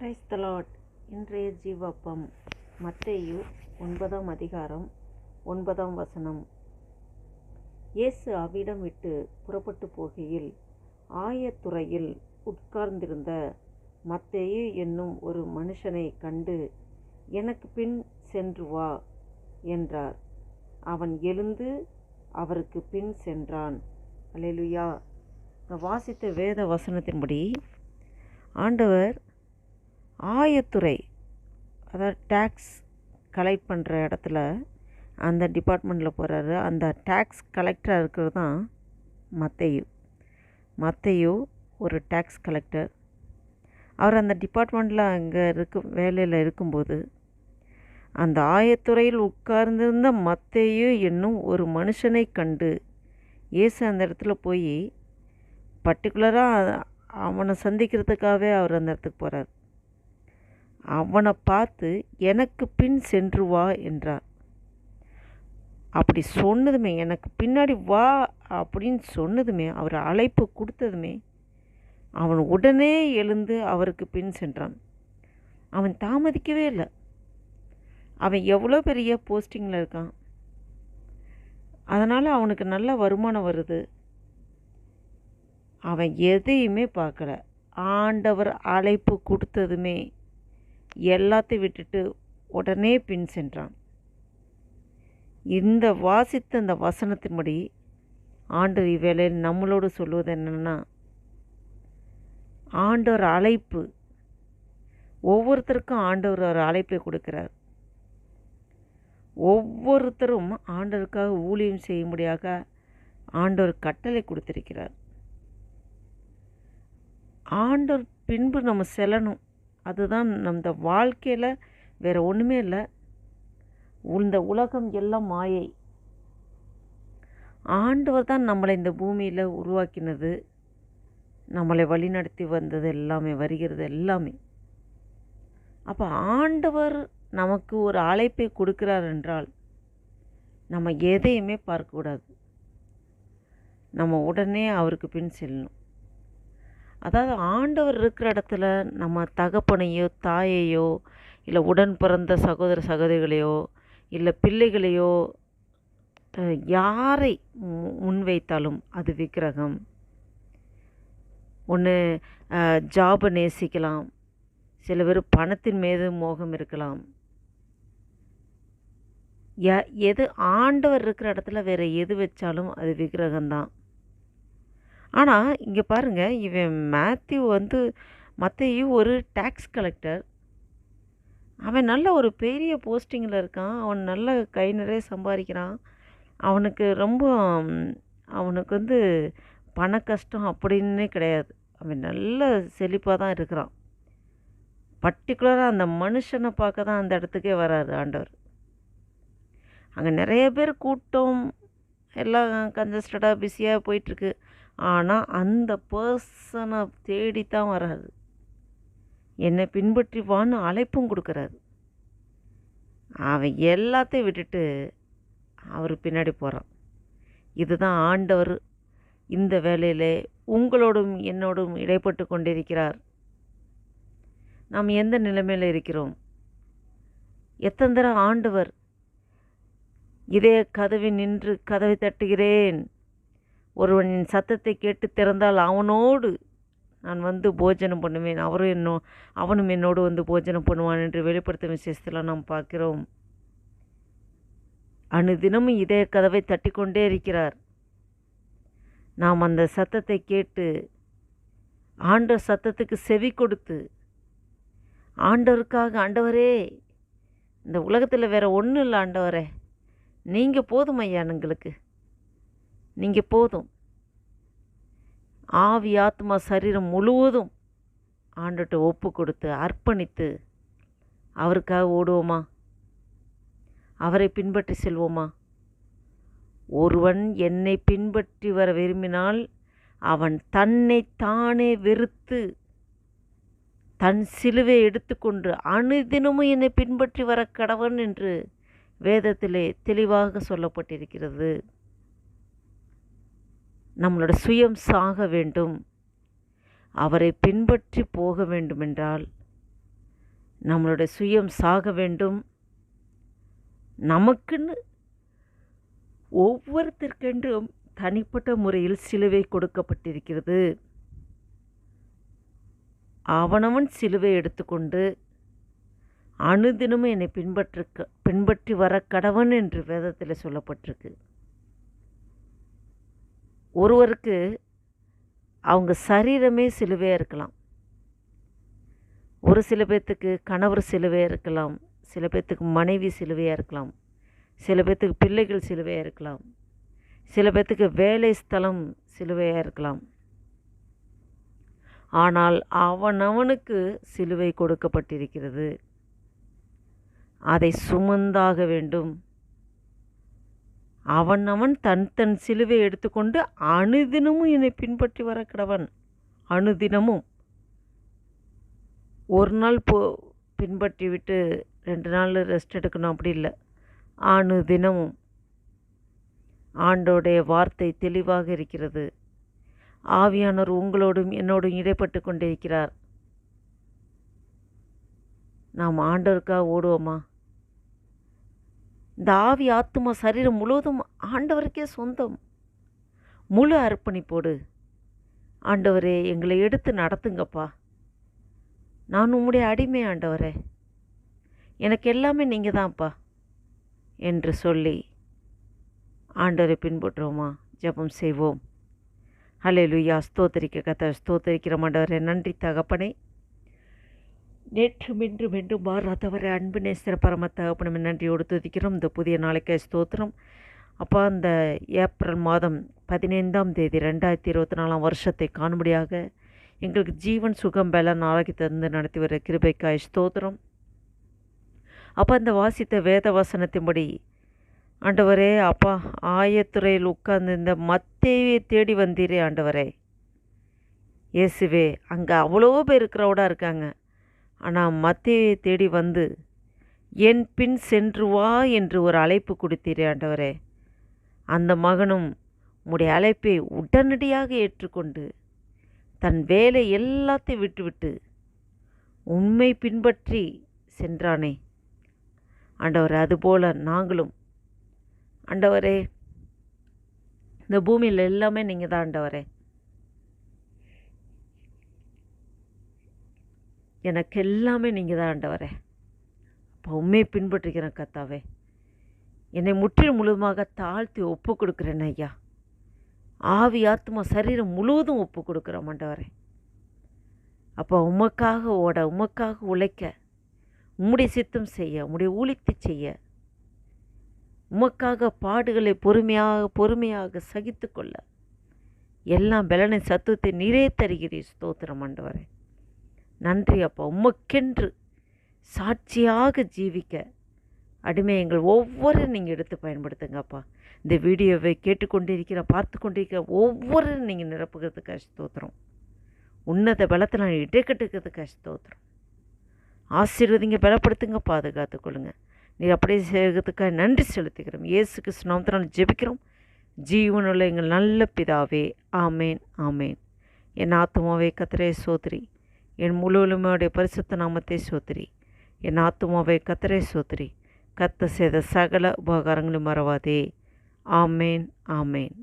Price இன்றைய ஜீவப்பம் மத்தேயு ஒன்பதாம் அதிகாரம் ஒன்பதாம் வசனம். இயேசு அவ்விடம் விட்டு புறப்பட்டு போகையில் ஆயத்துறையில் உட்கார்ந்திருந்த மத்தேயு என்னும் ஒரு மனுஷனை கண்டு எனக்கு பின் சென்று வா என்றார். அவன் எழுந்து அவருக்கு பின் சென்றான். அல்லேலூயா நான் வாசித்த வேத வசனத்தின்படி ஆண்டவர் ஆயத்துறை அதாவது டேக்ஸ் கலெக்ட் பண்ணுற இடத்துல அந்த டிபார்ட்மெண்ட்டில் போகிறாரு அந்த டேக்ஸ் கலெக்டராக இருக்கிறது தான் மத்தையு. மத்தையு ஒரு டேக்ஸ் கலெக்டர் அவர் அந்த டிபார்ட்மெண்ட்டில் அங்கே இருக்கும் வேலையில் இருக்கும்போது அந்த ஆயத்துறையில் உட்கார்ந்திருந்த மத்தையு என்னும் ஒரு மனுஷனை கண்டு இயேசு அந்த இடத்துல போய் பர்டிகுலராக அவனை சந்திக்கிறதுக்காகவே அவர் அந்த இடத்துக்கு போகிறார் அவனை பார்த்து எனக்கு பின் சென்று வா என்றார் அப்படி சொன்னதுமே எனக்கு பின்னாடி வா அப்படின்னு சொன்னதுமே அவர் அழைப்பு கொடுத்ததுமே அவன் உடனே எழுந்து அவருக்கு பின் சென்றான். அவன் தாமதிக்கவே இல்லை. அவன் எவ்வளோ பெரிய போஸ்டிங்கில் இருக்கான். அதனால் அவனுக்கு நல்ல வருமானம் வருது. அவன் எதையுமே பார்க்கல. ஆண்டவர் அழைப்பு கொடுத்ததுமே எல்லாத்தையும் விட்டுட்டு உடனே பின் சென்றான். இந்த வாசித்த இந்த வசனத்தின்படி ஆண்டவர் இவ்வேளையில் நம்மளோடு சொல்வது என்னென்னா ஆண்டவர் அழைப்பு ஒவ்வொருத்தருக்கும் ஆண்டவர் ஒரு அழைப்பை கொடுக்கிறார். ஒவ்வொருத்தரும் ஆண்டவருக்காக ஊழியம் செய்யும்படியாக ஆண்டவர் கட்டளை கொடுத்திருக்கிறார். ஆண்டவர் பின்பு நம்ம செல்லணும். அதுதான் நம்ம வாழ்க்கையில் வேறு ஒன்றுமே இல்லை. இந்த உலகம் எல்லாம் மாயை. ஆண்டவர் தான் நம்மளை இந்த பூமியில் உருவாக்கினது. நம்மளை வழிநடத்தி வந்தது எல்லாமே வருகிறது எல்லாமே. அப்போ ஆண்டவர் நமக்கு ஒரு அழைப்பை கொடுக்கிறார் என்றால் நம்ம எதையுமே பார்க்கக்கூடாது. நம்ம உடனே அவருக்கு பின் செல்லணும். அதாவது ஆண்டவர் இருக்கிற இடத்துல நம்ம தகப்பனையோ தாயையோ இல்லை உடன் பிறந்த சகோதர சகோதரிகளையோ இல்லை பிள்ளைகளையோ யாரை முன்வைத்தாலும் அது விக்கிரகம். ஒன்று ஜாபை நேசிக்கலாம். சில பேர் பணத்தின் மீது மோகம் இருக்கலாம். எ எது ஆண்டவர் இருக்கிற இடத்துல வேறு எது வச்சாலும் அது விக்கிரகம்தான். ஆனால் இங்கே பாருங்கள் இவன் மேத்யூ வந்து மற்றையும் ஒரு டேக்ஸ் கலெக்டர். அவன் நல்ல ஒரு பெரிய போஸ்டிங்கில் இருக்கான். அவன் நல்ல கை நிறைய சம்பாதிக்கிறான் அவனுக்கு ரொம்ப அவனுக்கு வந்து பண கஷ்டம் அப்படின்னே கிடையாது. அவன் நல்ல செழிப்பாக தான் இருக்கிறான். பர்டிகுலராக அந்த மனுஷனை பார்க்க தான் அந்த இடத்துக்கே வராரு ஆண்டவர். அங்கே நிறைய பேர் கூட்டம் எல்லாம் கன்ஜஸ்டடாக பிஸியாக போயிட்டுருக்கு ஆனால் அந்த பர்சனை தேடித்தான் வராது. என்னை பின்பற்றி வான்னு அழைப்பும் கொடுக்குறாரு. அவன் எல்லாத்தையும் விட்டுட்டு அவர் பின்னாடி போகிறான் இதுதான் ஆண்டவர் இந்த வேலையில் உங்களோடும் என்னோடும் இடைப்பட்டு கொண்டிருக்கிறார். நாம் எந்த நிலைமையில் இருக்கிறோம்? எத்தனை தடவை ஆண்டவர் இதே கதவை நின்று கதவை தட்டுகிறேன்? ஒருவனின் சத்தத்தை கேட்டு திறந்தால் அவனோடு நான் வந்து போஜனம் பண்ணுவேன். அவரும் என்னோ அவனும் என்னோடு வந்து போஜனம் பண்ணுவான் என்று வெளிப்படுத்தும் விசேஷத்தில் நாம் பார்க்கிறோம். அனுதினமும் இதே கதவை தட்டிக்கொண்டே இருக்கிறார். நாம் அந்த சத்தத்தை கேட்டு ஆண்டவர் சத்தத்துக்கு செவி கொடுத்து ஆண்டவருக்காக ஆண்டவரே இந்த உலகத்தில் வேறு ஒன்றும் இல்லை ஆண்டவரே நீங்கள் போதும் ஐயா எங்களுக்கு. நீங்கள் போதும். ஆவி ஆத்மா சரீரம் முழுவதும் ஆண்டுகிட்ட ஒப்பு கொடுத்து அர்ப்பணித்து அவருக்காக ஓடுவோமா? அவரை பின்பற்றி செல்வோமா? ஒருவன் என்னை பின்பற்றி வர விரும்பினால் அவன் தன்னை தானே வெறுத்து தன் சிலுவை எடுத்துக்கொண்டு அணுதினமும் என்னை பின்பற்றி வர கடவன் என்று வேதத்திலே தெளிவாக சொல்லப்பட்டிருக்கிறது. நம்மளோட சுயம் சாக வேண்டும். அவரை பின்பற்றி போக வேண்டுமென்றால் நம்மளுடைய சுயம் சாக வேண்டும். நமக்குன்னு ஒவ்வொருத்தருக்கென்றும் தனிப்பட்ட முறையில் சிலுவை கொடுக்கப்பட்டிருக்கிறது. அவனவன் சிலுவை எடுத்துக்கொண்டு அணுதினமும் என்னை பின்பற்ற பின்பற்றி வர கடவன் என்று வேதத்தில் சொல்லப்பட்டிருக்கு. ஒருவருக்கு அவங்க சரீரமே சிலுவையாக இருக்கலாம். ஒரு சில பேர்த்துக்கு கணவர் சிலுவையாக இருக்கலாம். சில பேர்த்துக்கு மனைவி சிலுவையாக இருக்கலாம். சில பேர்த்துக்கு பிள்ளைகள் சிலுவையாக இருக்கலாம். சில பேர்த்துக்கு வேலை ஸ்தலம் சிலுவையாக இருக்கலாம். ஆனால் அவனவனுக்கு சிலுவை கொடுக்கப்பட்டிருக்கிறது. அதை சுமந்தாக வேண்டும். அவன் அவன் தன் தன் சிலுவை எடுத்துக்கொண்டு அணுதினமும் என்னை பின்பற்றி வர கிடவன் அணுதினமும். ஒரு நாள் போ பின்பற்றி விட்டு ரெண்டு நாள் ரெஸ்ட் எடுக்கணும் அப்படி இல்லை. அணுதினமும். ஆண்டோடைய வார்த்தை தெளிவாக இருக்கிறது. ஆவியானவர் உங்களோடும் என்னோடும் இடைப்பட்டு கொண்டிருக்கிறார். நாம் ஆண்டவருக்காக ஓடுவோமா? இந்த ஆவி ஆத்துமா சரீரம் முழுவதும் ஆண்டவருக்கே சொந்தம். முழு அர்ப்பணிப்போடு ஆண்டவரே எங்களை எடுத்து நடத்துங்கப்பா. நான் உம்முடைய அடிமை ஆண்டவரே. எனக்கு எல்லாமே நீங்கள் தான்ப்பா என்று சொல்லி ஆண்டவரை பின்பற்றுவோமா? ஜெபம் செய்வோம். ஹலே லுயா ஸ்தோத்தரிக்க கத்த ஸ்தோத்தரிக்கிற மாண்டவரே நன்றி தகப்பனே. நேற்று மின்று மீண்டும் மாறாதவரை அன்பு நேசர பரம தகப்பனம் நன்றியோடு துதிக்கிறோம். இந்த புதிய நாளைக்கு ஸ்தோத்திரம். அப்போ அந்த ஏப்ரல் மாதம் பதினைந்தாம் தேதி ரெண்டாயிரத்தி இருபத்தி நாலாம் வருஷத்தை காணும்படியாக எங்களுக்கு ஜீவன் சுகம் பலன் ஆரோக்கியத்தை தந்து நடத்தி வர கிருபைக்காய் ஸ்தோத்திரம். அப்போ இந்த வாசித்த வேத வசனத்தின்படி ஆண்டவரே அப்பா ஆயத்துறையில் உட்கார்ந்து இந்த மத்தையே தேடி வந்தீரே ஆண்டவரே. இயேசுவே அங்கே அவ்வளோ பேர் இருக்கிறவடாக இருக்காங்க. ஆனால் மத்தேவியை தேடி வந்து என் பின் சென்று வா என்று ஒரு அழைப்பு கொடுத்தீரே ஆண்டவரே. அந்த மகனும் உடைய அழைப்பை உடனடியாக ஏற்றுக்கொண்டு தன் வேலை எல்லாத்தையும் விட்டுவிட்டு உண்மை பின்பற்றி சென்றானே. ஆண்டவர் அதுபோல் நாங்களும். ஆண்டவரே இந்த பூமியில் எல்லாமே நீங்கள் தான் ஆண்டவரே. எனக்கு எல்லாமே நீங்கள் தான் ஆண்டவரே. அப்போ உண்மையை பின்பற்றுகிறேன் கத்தாவே என்னை முற்றிலும் முழுவதுமாக தாழ்த்தி ஒப்பு கொடுக்குறேன் ஐயா. ஆவி ஆத்மா சரீரம் முழுவதும் ஒப்பு கொடுக்குறோம் ஆண்டவரே. அப்போ உமக்காக ஓட உமக்காக உழைக்க உம்முடைய சித்தம் செய்ய உம்முடைய ஊழித்து செய்ய உமக்காக பாடுகளை பொறுமையாக பொறுமையாக சகித்து கொள்ள எல்லாம் பலனை சத்துவத்தை நிறைய தருகிறீர். ஸ்தோத்திரம் ஆண்டவரே. நன்றி அப்பா. உமக்கென்று சாட்சியாக ஜீவிக்க அடிமை எங்கள் ஒவ்வொரு நீங்கள் எடுத்து பயன்படுத்துங்கப்பா இந்த வீடியோவை கேட்டுக்கொண்டிருக்கிற பார்த்து கொண்டிருக்கிற ஒவ்வொரு நீங்கள் நிரப்புகிறதுக்கு ஸ்தோத்திரம். உன்னத பலத்தை நான் இடைக்கட்டுக்கிறதுக்கு ஸ்தோத்திரம். ஆசீர்வதிங்க பலப்படுத்துங்க பாதுகாத்து கொள்ளுங்கள் நீர் அப்படியே செய்கிறதுக்காக நன்றி செலுத்துகிறோம். இயேசு நான் ஜெபிக்கிறோம். ஜீவனுள்ள எங்கள் நல்ல பிதாவே. ஆமேன் ஆமேன். என் ஆத்மாவே கத்திரே சோத்ரி. என் முழுவலுமையுடைய பரிசுத்த நாமத்தை சோத்திரி. என் ஆத்துமாவை கத்தரை சோத்திரி. கத்த செய்த சகல உபகாரங்களும் மறவாதே. ஆமேன் ஆமேன்.